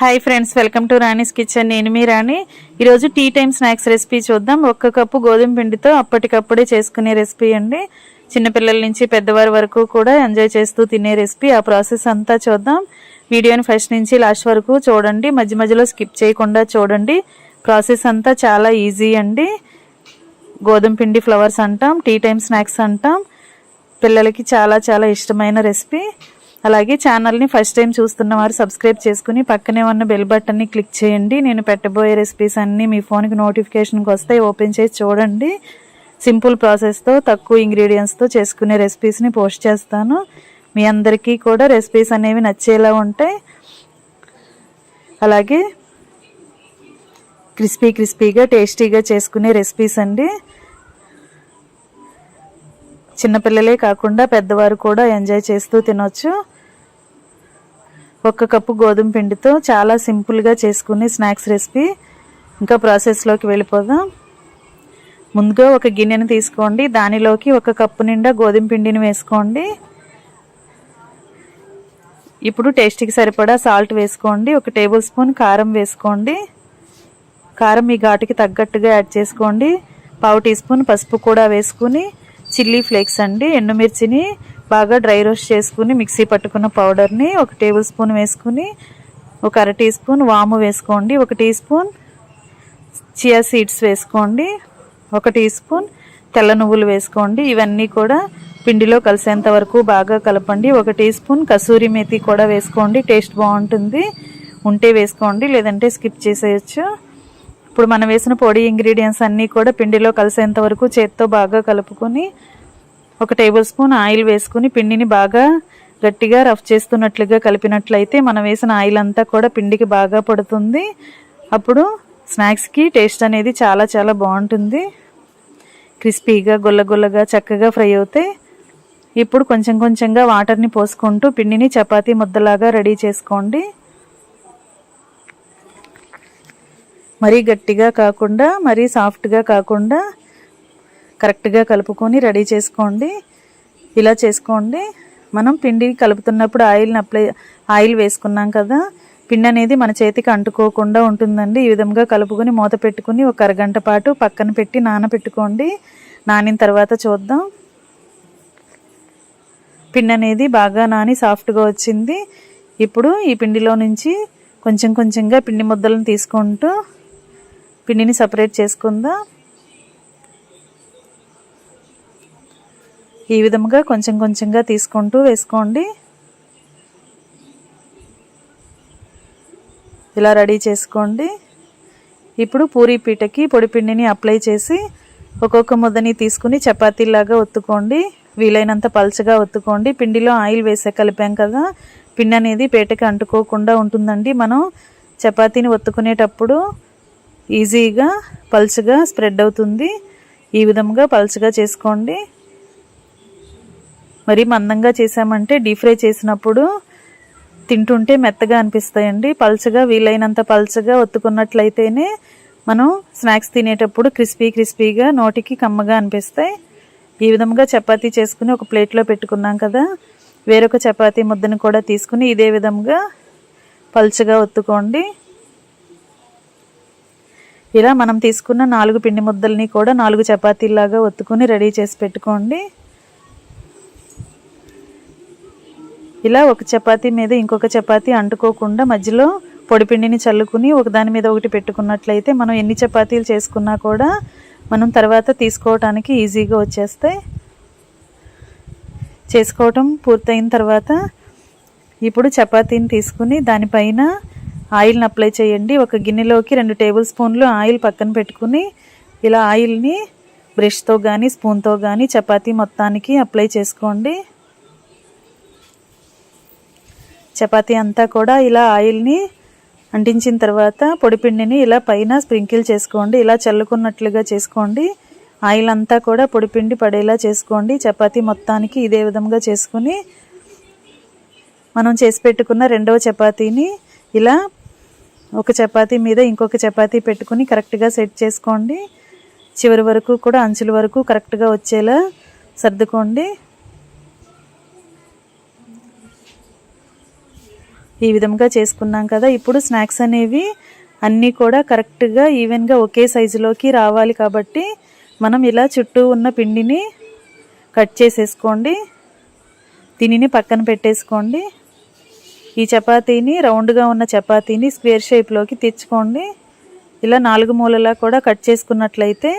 Hi friends welcome to Rani's kitchen నేను మీ రాణి. ఈరోజు టీ టైమ్ స్నాక్స్ రెసిపీ చూద్దాం. ఒక్క కప్పు గోధుమ పిండితో అప్పటికప్పుడే చేసుకునే రెసిపీ అండి. చిన్నపిల్లల నుంచి పెద్దవారి వరకు కూడా ఎంజాయ్ చేస్తూ తినే రెసిపీ ఆ ప్రాసెస్ అంతా చూద్దాం. వీడియోని ఫస్ట్ నుంచి లాస్ట్ వరకు చూడండి. మధ్య మధ్యలో స్కిప్ చేయకుండా చూడండి. ప్రాసెస్ అంతా చాలా ఈజీ అండి. గోధుమ పిండి ఫ్లవర్స్ అంటాం టీ టైమ్ స్నాక్స్ అంటాం. పిల్లలకి చాలా చాలా ఇష్టమైన రెసిపీ అలాగే ఛానల్ని ఫస్ట్ టైం చూస్తున్న వారు సబ్స్క్రైబ్ చేసుకుని పక్కనే ఉన్న బెల్ బటన్ని క్లిక్ చేయండి. నేను పెట్టబోయే రెసిపీస్ అన్నీ మీ ఫోన్కి నోటిఫికేషన్కి వస్తాయి. ఓపెన్ చేసి చూడండి. సింపుల్ ప్రాసెస్తో తక్కువ ఇంగ్రీడియంట్స్తో చేసుకునే రెసిపీస్ని పోస్ట్ చేస్తాను. మీ అందరికీ కూడా రెసిపీస్ అనేవి నచ్చేలా ఉంటాయి. అలాగే క్రిస్పీ క్రిస్పీగా టేస్టీగా చేసుకునే రెసిపీస్ అండి. చిన్నపిల్లలే కాకుండా పెద్దవారు కూడా ఎంజాయ్ చేస్తూ తినొచ్చు. ఒక్క కప్పు గోధుమ పిండితో చాలా సింపుల్గా చేసుకునే స్నాక్స్ రెసిపీ. ఇంకా ప్రాసెస్లోకి వెళ్ళిపోదాం. ముందుగా ఒక గిన్నెను తీసుకోండి. దానిలోకి ఒక కప్పు నిండా గోధుమ పిండిని వేసుకోండి. ఇప్పుడు టేస్ట్కి సరిపడా సాల్ట్ వేసుకోండి. ఒక టేబుల్ స్పూన్ కారం వేసుకోండి. కారం మీ ఘాటుకి తగ్గట్టుగా యాడ్ చేసుకోండి. పావు టీ స్పూన్ పసుపు కూడా వేసుకుని చిల్లీ ఫ్లేక్స్ అండి ఎండుమిర్చిని బాగా డ్రై రోస్ట్ చేసుకుని మిక్సీ పట్టుకున్న పౌడర్ని ఒక టేబుల్ స్పూన్ వేసుకుని ఒక అర టీ స్పూన్ వాము వేసుకోండి ఒక టీ స్పూన్ చియా సీడ్స్ వేసుకోండి ఒక టీ స్పూన్ తెల్ల నువ్వులు వేసుకోండి ఇవన్నీ కూడా పిండిలో కలిసేంత వరకు బాగా కలపండి ఒక టీ స్పూన్ కసూరి మేతి కూడా వేసుకోండి టేస్ట్ బాగుంటుంది ఉంటే వేసుకోండి లేదంటే స్కిప్ చేసేయచ్చు. ఇప్పుడు మనం వేసిన పొడి ఇంగ్రీడియంట్స్ అన్నీ కూడా పిండిలో కలిసేంత వరకు చేత్తో బాగా కలుపుకొని ఒక టేబుల్ స్పూన్ ఆయిల్ వేసుకుని పిండిని బాగా గట్టిగా రఫ్ చేస్తున్నట్లుగా కలిపినట్లయితే మనం వేసిన ఆయిల్ అంతా కూడా పిండికి బాగా పడుతుంది. అప్పుడు స్నాక్స్కి టేస్ట్ అనేది చాలా చాలా బాగుంటుంది. క్రిస్పీగా గొల్లగొల్లగా చక్కగా ఫ్రై అవుతాయి ఇప్పుడు కొంచెం కొంచెంగా వాటర్ని పోసుకుంటూ పిండిని చపాతీ ముద్దలాగా రెడీ చేసుకోండి. మరీ గట్టిగా కాకుండా మరీ సాఫ్ట్గా కాకుండా కరెక్ట్గా కలుపుకొని రెడీ చేసుకోండి. ఇలా చేసుకోండి. మనం పిండి కలుపుతున్నప్పుడు ఆయిల్ని అప్లై ఆయిల్ వేసుకున్నాం కదా పిండి అనేది మన చేతికి అంటుకోకుండా ఉంటుందండి. ఈ విధంగా కలుపుకొని మూత పెట్టుకుని ఒక అరగంట పాటు పక్కన పెట్టి నానబెట్టుకోండి. నానిన తర్వాత చూద్దాం. పిండి అనేది బాగా నాని సాఫ్ట్గా వచ్చింది. ఇప్పుడు ఈ పిండిలో నుంచి కొంచెం కొంచెంగా పిండి ముద్దలను తీసుకుంటూ పిండిని సపరేట్ చేసుకుందాం. ఈ విధముగా కొంచెం కొంచెంగా తీసుకుంటూ వేసుకోండి. ఇలా రెడీ చేసుకోండి. ఇప్పుడు పూరీ పీటకి పొడిపిండిని అప్లై చేసి ఒక్కొక్క ముద్దని తీసుకుని చపాతీలాగా ఒత్తుకోండి. వీలైనంత పల్చగా ఒత్తుకోండి. పిండిలో ఆయిల్ వేసే కలిపాం కదా పిండి అనేది పీటకి అంటుకోకుండా ఉంటుందండి. మనం చపాతీని ఒత్తుకునేటప్పుడు ఈజీగా పల్చగా స్ప్రెడ్ అవుతుంది. ఈ విధంగా పల్చగా చేసుకోండి. మరి మందంగా చేసామంటే డీప్ ఫ్రై చేసినప్పుడు తింటుంటే మెత్తగా అనిపిస్తాయండి. పల్చగా వీలైనంత పల్చగా ఒత్తుకున్నట్లయితేనే మనం స్నాక్స్ తినేటప్పుడు క్రిస్పీ క్రిస్పీగా నోటికి కమ్మగా అనిపిస్తాయి. ఈ విధంగా చపాతీ చేసుకుని ఒక ప్లేట్లో పెట్టుకున్నాం కదా వేరొక చపాతీ ముద్దను కూడా తీసుకుని ఇదే విధంగా పల్చగా ఒత్తుకోండి. ఇలా మనం తీసుకున్న నాలుగు పిండి ముద్దల్ని కూడా నాలుగు చపాతీలాగా ఒత్తుకుని రెడీ చేసి పెట్టుకోండి. ఇలా ఒక చపాతీ మీద ఇంకొక చపాతీ అంటుకోకుండా మధ్యలో పొడిపిండిని చల్లుకుని ఒకదాని మీద ఒకటి పెట్టుకున్నట్లయితే మనం ఎన్ని చపాతీలు చేసుకున్నా కూడా మనం తర్వాత తీసుకోవటానికి ఈజీగా వచ్చేస్తాయి చేసుకోవటం పూర్తయిన తర్వాత ఇప్పుడు చపాతీని తీసుకుని దానిపైన ఆయిల్ని అప్లై చేయండి. ఒక గిన్నెలోకి రెండు టేబుల్ స్పూన్లు ఆయిల్ పక్కన పెట్టుకుని ఇలా ఆయిల్ని బ్రష్తో కానీ స్పూన్తో కానీ చపాతీ మొత్తానికి అప్లై చేసుకోండి. చపాతీ అంతా కూడా ఇలా ఆయిల్ని అంటించిన తర్వాత పొడిపిండిని ఇలా పైన స్ప్రింకిల్ చేసుకోండి. ఇలా చల్లుకున్నట్లుగా చేసుకోండి. ఆయిల్ అంతా కూడా పొడిపిండి పడేలా చేసుకోండి. చపాతీ మొత్తానికి ఇదే విధంగా చేసుకుని మనం చేసి పెట్టుకున్న రెండవ చపాతీని ఇలా ఒక చపాతీ మీద ఇంకొక చపాతీ పెట్టుకుని కరెక్ట్గా సెట్ చేసుకోండి. చివరి వరకు కూడా అంచుల వరకు కరెక్ట్గా వచ్చేలా సర్దుకోండి. ఈ విధంగా చేసుకున్నాం కదా. ఇప్పుడు స్నాక్స్ అనేవి అన్నీ కూడా కరెక్ట్గా ఈవెన్గా ఒకే సైజులోకి రావాలి కాబట్టి మనం ఇలా చుట్టూ ఉన్న పిండిని కట్ చేసేసుకోండి. దీనిని పక్కన పెట్టేసుకోండి. ఈ చపాతీని రౌండ్గా ఉన్న చపాతీని స్క్వేర్ షేప్లోకి తెచ్చుకోండి ఇలా నాలుగు మూలలా కూడా కట్ చేసుకున్నట్లయితే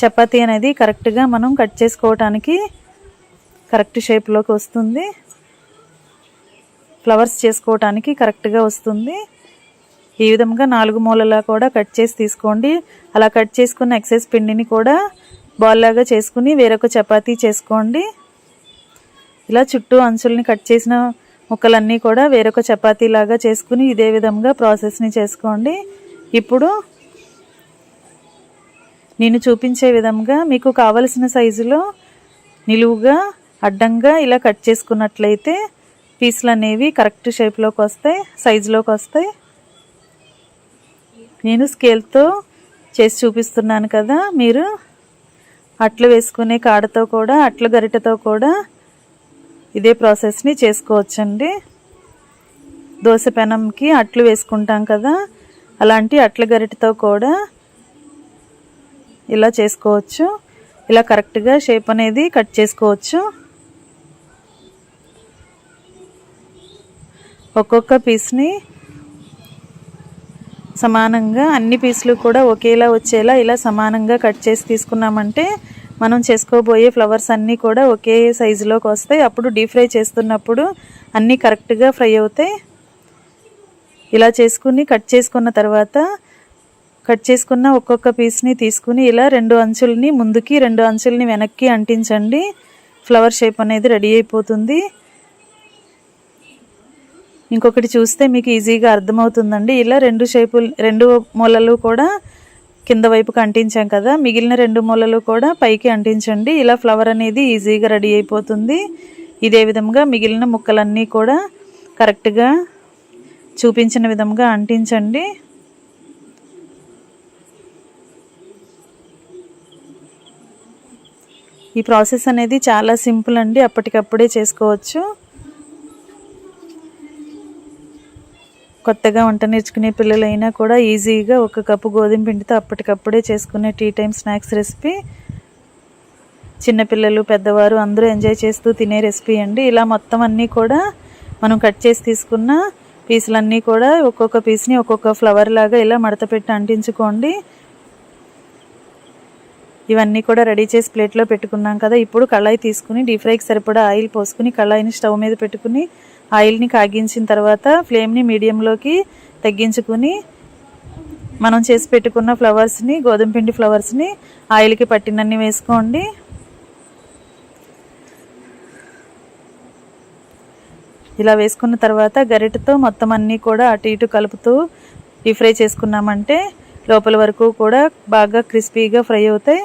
చపాతీ అనేది కరెక్ట్గా మనం కట్ చేసుకోవటానికి కరెక్ట్ షేప్లోకి వస్తుంది. ఫ్లవర్స్ చేసుకోవటానికి కరెక్ట్గా వస్తుంది. ఈ విధంగా నాలుగు మూలలా కూడా కట్ చేసి తీసుకోండి. అలా కట్ చేసుకున్న ఎక్సెస్ పిండిని కూడా బాల్లాగా చేసుకుని వేరొక చపాతీ చేసుకోండి. ఇలా చుట్టూ అంచుల్ని కట్ చేసిన ముక్కలన్నీ కూడా వేరొక చపాతీ లాగా చేసుకుని ఇదే విధంగా ప్రాసెస్ని చేసుకోండి. ఇప్పుడు నేను చూపించే విధంగా మీకు కావలసిన సైజులో నిలువుగా అడ్డంగా ఇలా కట్ చేసుకున్నట్లయితే పీసులు అనేవి కరెక్ట్ షేప్లోకి వస్తాయి సైజులోకి వస్తాయి. నేను స్కేల్తో చేసి చూపిస్తున్నాను కదా మీరు అట్లు వేసుకునే కాడతో కూడా అట్లు గరిటెతో కూడా ఇదే ప్రాసెస్ని చేసుకోవచ్చండి. దోశ పెనంకి అట్లు వేసుకుంటాం కదా అలాంటి అట్ల గరిటతో కూడా ఇలా చేసుకోవచ్చు. ఇలా కరెక్ట్గా షేప్ అనేది కట్ చేసుకోవచ్చు. ఒక్కొక్క పీస్ని సమానంగా అన్ని పీసులు కూడా ఒకేలా వచ్చేలా ఇలా సమానంగా కట్ చేసి తీసుకున్నామంటే మనం చేసుకోబోయే ఫ్లవర్స్ అన్నీ కూడా ఒకే సైజులోకి వస్తాయి. అప్పుడు డీప్ ఫ్రై చేస్తున్నప్పుడు అన్నీ కరెక్ట్గా ఫ్రై అవుతాయి. ఇలా చేసుకుని కట్ చేసుకున్న తర్వాత కట్ చేసుకున్న ఒక్కొక్క పీస్ని తీసుకుని ఇలా రెండు అంచుల్ని ముందుకి రెండు అంచుల్ని వెనక్కి అంటించండి. ఫ్లవర్ షేప్ అనేది రెడీ అయిపోతుంది. ఇంకొకటి చూస్తే మీకు ఈజీగా అర్థమవుతుందండి. ఇలా రెండు షేపులు రెండు మూలలు కూడా కింద వైపుకి అంటించాం కదా. మిగిలిన రెండు మూలలు కూడా పైకి అంటించండి. ఇలా ఫ్లవర్ అనేది ఈజీగా రెడీ అయిపోతుంది. ఇదే విధంగా మిగిలిన ముక్కలన్నీ కూడా కరెక్ట్గా చూపించిన విధంగా అంటించండి. ఈ ప్రాసెస్ అనేది చాలా సింపుల్ అండి. అప్పటికప్పుడే చేసుకోవచ్చు. కొత్తగా వంట నేర్చుకునే పిల్లలైనా కూడా ఈజీగా ఒక కప్పు గోధుమ పిండితో అప్పటికప్పుడే చేసుకునే టీ టైం స్నాక్స్ రెసిపీ. చిన్నపిల్లలు పెద్దవారు అందరూ ఎంజాయ్ చేస్తూ తినే రెసిపీ అండి. ఇలా మొత్తం అన్నీ కూడా మనం కట్ చేసి తీసుకున్న పీసులన్నీ కూడా ఒక్కొక్క పీస్ని ఒక్కొక్క ఫ్లవర్ లాగా ఇలా మడత పెట్టి అంటించుకోండి. ఇవన్నీ కూడా రెడీ చేసి ప్లేట్లో పెట్టుకున్నాం కదా. ఇప్పుడు కళాయి తీసుకుని డీప్ ఫ్రైకి సరిపడా ఆయిల్ పోసుకుని కళాయిని స్టవ్ మీద పెట్టుకుని ఆయిల్ని కాగించిన తర్వాత ఫ్లేమ్ని మీడియంలోకి తగ్గించుకుని మనం చేసి పెట్టుకున్న ఫ్లవర్స్ని గోధుమ పిండి ఫ్లవర్స్ని ఆయిల్కి పట్టినన్ని వేసుకోండి. ఇలా వేసుకున్న తర్వాత గరిటతో మొత్తం అన్నీ కూడా అటు ఇటు కలుపుతూ ఈ ఫ్రై చేసుకున్నామంటే లోపల వరకు కూడా బాగా క్రిస్పీగా ఫ్రై అవుతాయి.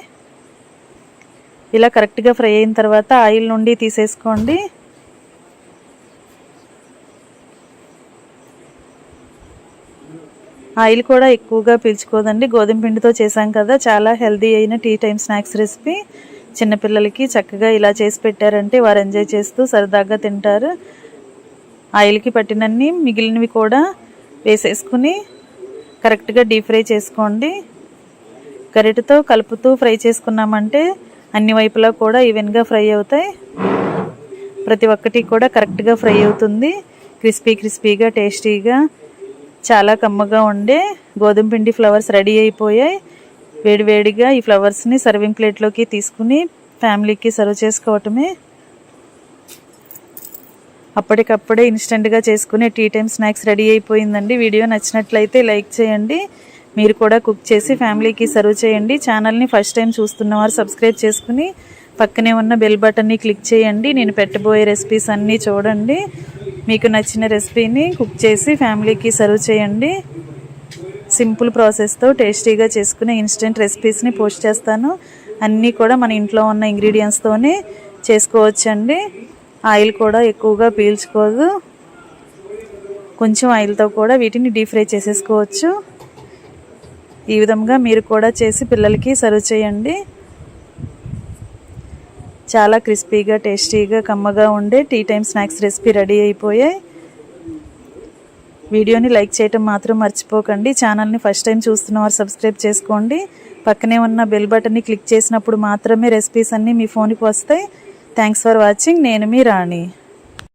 ఇలా కరెక్ట్గా ఫ్రై అయిన తర్వాత ఆయిల్ నుండి తీసేసుకోండి. ఆయిల్ కూడా ఎక్కువగా పీల్చుకోదండి. గోధుమ పిండితో చేసాం కదా చాలా హెల్దీ అయిన టీ టైం స్నాక్స్ రెసిపీ. చిన్నపిల్లలకి చక్కగా ఇలా చేసి పెట్టారంటే వారు ఎంజాయ్ చేస్తూ సరదాగా తింటారు. ఆయిల్కి పట్టినన్ని మిగిలినవి కూడా వేసేసుకుని కరెక్ట్గా డీప్ ఫ్రై చేసుకోండి. గరిటతో కలుపుతూ ఫ్రై చేసుకున్నామంటే అన్ని వైపులా కూడా ఈవెన్గా ఫ్రై అవుతాయి. ప్రతి ఒక్కటి కూడా కరెక్ట్గా ఫ్రై అవుతుంది. క్రిస్పీ క్రిస్పీగా టేస్టీగా. చాలా కమ్మగా ఉండే గోధుమ పిండి ఫ్లవర్స్ రెడీ అయిపోయాయి. వేడివేడిగా ఈ ఫ్లవర్స్ని సర్వింగ్ ప్లేట్లోకి తీసుకుని ఫ్యామిలీకి సర్వ్ చేసుకోవటమే. అప్పటికప్పుడే ఇన్స్టెంట్గా చేసుకునే టీ టైం స్నాక్స్ రెడీ అయిపోయిందండి. వీడియో నచ్చినట్లయితే లైక్ చేయండి. మీరు కూడా కుక్ చేసి ఫ్యామిలీకి సర్వ్ చేయండి. ఛానల్ని ఫస్ట్ టైం చూస్తున్నవారు సబ్స్క్రైబ్ చేసుకుని పక్కనే ఉన్న బెల్ బటన్ని క్లిక్ చేయండి. నేను పెట్టబోయే రెసిపీస్ అన్నీ చూడండి. మీకు నచ్చిన రెసిపీని కుక్ చేసి ఫ్యామిలీకి సర్వ్ చేయండి. సింపుల్ ప్రాసెస్తో టేస్టీగా చేసుకునే ఇన్స్టెంట్ రెసిపీస్ని పోస్ట్ చేస్తాను. అన్నీ కూడా మన ఇంట్లో ఉన్న ఇంగ్రీడియంట్స్తోనే చేసుకోవచ్చండి. ఆయిల్ కూడా ఎక్కువగా పీల్చుకోదు. కొంచెం ఆయిల్తో కూడా వీటిని డీప్ ఫ్రై చేసేసుకోవచ్చు. ఈ విధంగా మీరు కూడా చేసి పిల్లలకి సర్వ్ చేయండి. చాలా క్రిస్పీగా టేస్టీగా కమ్మగా ఉండే tea time snacks recipe ready అయిపోయాయి వీడియోని లైక్ చేయటం మాత్రం మర్చిపోకండి. ఛానల్ని ఫస్ట్ టైం చూస్తున్నవారు సబ్స్క్రైబ్ చేసుకోండి. పక్కనే ఉన్న బెల్ బటన్ని క్లిక్ చేసినప్పుడు మాత్రమే రెసిపీస్ అన్నీ మీ ఫోన్కి వస్తాయి. Thanks for watching. నేను మీ రాణి.